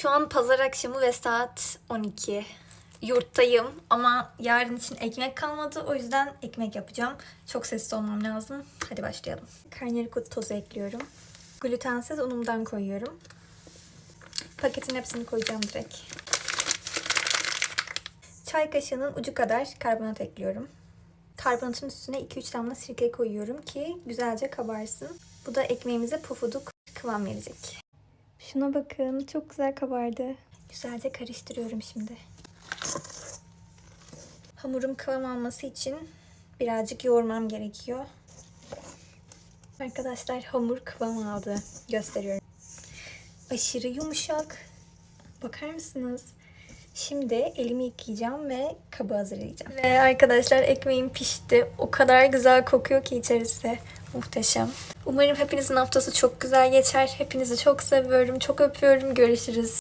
Şu an pazar akşamı ve saat 12. Yurttayım ama yarın için ekmek kalmadı. O yüzden ekmek yapacağım. Çok sessiz olmam lazım. Hadi başlayalım. Karnıyarık tozu ekliyorum. Glutensiz unumdan koyuyorum. Paketin hepsini koyacağım direkt. Çay kaşığının ucu kadar karbonat ekliyorum. Karbonatın üstüne 2-3 damla sirke koyuyorum ki güzelce kabarsın. Bu da ekmeğimize pufuduk kıvam verecek. Şuna bakın çok güzel kabardı. Güzelce karıştırıyorum şimdi. Hamurum kıvam alması için birazcık yoğurmam gerekiyor. Arkadaşlar hamur kıvam aldı. Gösteriyorum. Aşırı yumuşak. Bakar mısınız? Şimdi elimi yıkayacağım ve kabı hazırlayacağım. Ve arkadaşlar ekmeğim pişti. O kadar güzel kokuyor ki içerisi. Muhteşem. Umarım hepinizin haftası çok güzel geçer. Hepinizi çok seviyorum. Çok öpüyorum. Görüşürüz.